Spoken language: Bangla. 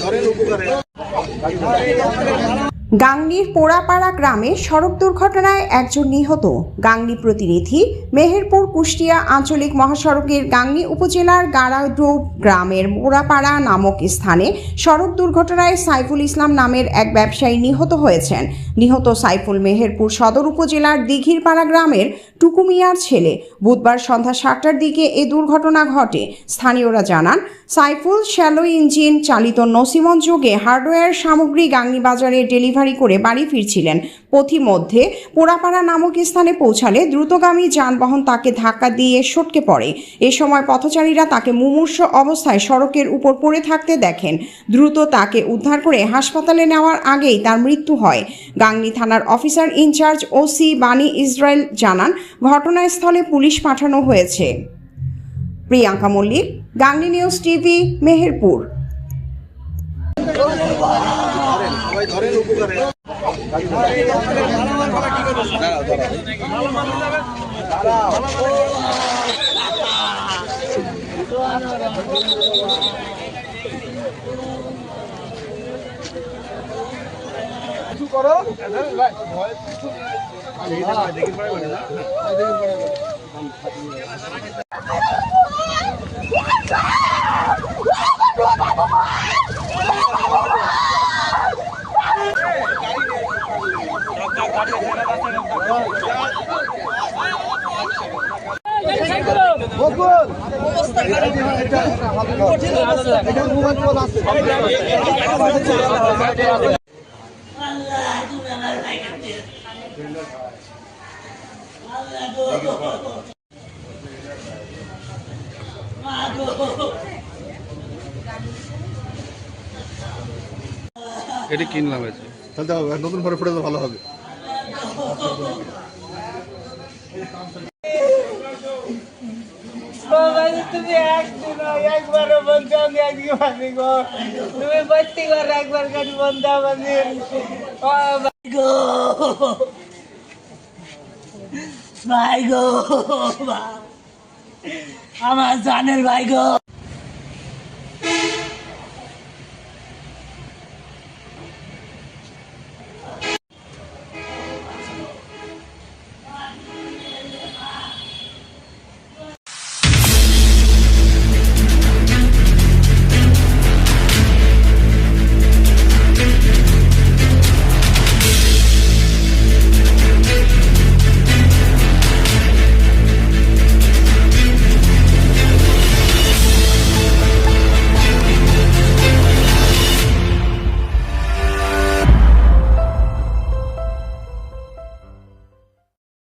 ধরেন উপকারে গাংনীর পোড়াপাড়া গ্রামে সড়ক দুর্ঘটনায় একজন নিহত। গাংনী প্রতিনিধি, মেহেরপুর কুষ্টিয়া আঞ্চলিক মহাসড়কের গাংনী উপজেলার গাড়াডো গ্রামের মোড়াপাড়া নামক স্থানে সড়ক দুর্ঘটনায় সাইফুল ইসলাম নামের এক ব্যবসায়ী নিহত হয়েছেন। নিহত সাইফুল মেহেরপুর সদর উপজেলার দিঘিরপাড়া গ্রামের টুকুমিয়ার ছেলে। বুধবার সন্ধ্যা সাতটার দিকে এ দুর্ঘটনা ঘটে। স্থানীয়রা জানান, সাইফুল শ্যালো ইঞ্জিন চালিত নসিমন যুগে হার্ডওয়্যার সামগ্রী গাংনী বাজারে ডেলিভারি করে বাড়ি ফিরছিলেন। পথিমধ্যে পোড়াপাড়া নামক স্থানে পৌঁছালে দ্রুতগামী যানবাহন তাকে ধাক্কা দিয়ে সটকে পড়ে। এ সময় পথচারীরা তাকে মুমূর্ষ অবস্থায় সড়কের উপর পড়ে থাকতে দেখেন। দ্রুত তাকে উদ্ধার করে হাসপাতালে নেওয়ার আগেই তার মৃত্যু হয়। গাংনী থানার officer in-charge OC Bani Israil জানান, ঘটনাস্থলে পুলিশ পাঠানো হয়েছে। Priyanka Mallick, Gangni news TV, Meherpur. সবাই ধরেন উপকারে। করো দেখি পড়ে না এটি কিনলাম হয়েছে তাহলে নতুন ঘরে পড়ে তো ভালো হবে। বাবাজি তুমি একদিন একবারও বলতে আমি একদিকে পারি গো তুমি প্রত্যেক বার একবার গাড়ি বন্ধ আমাদের গো ভাই গো আমার জানের ভাই গো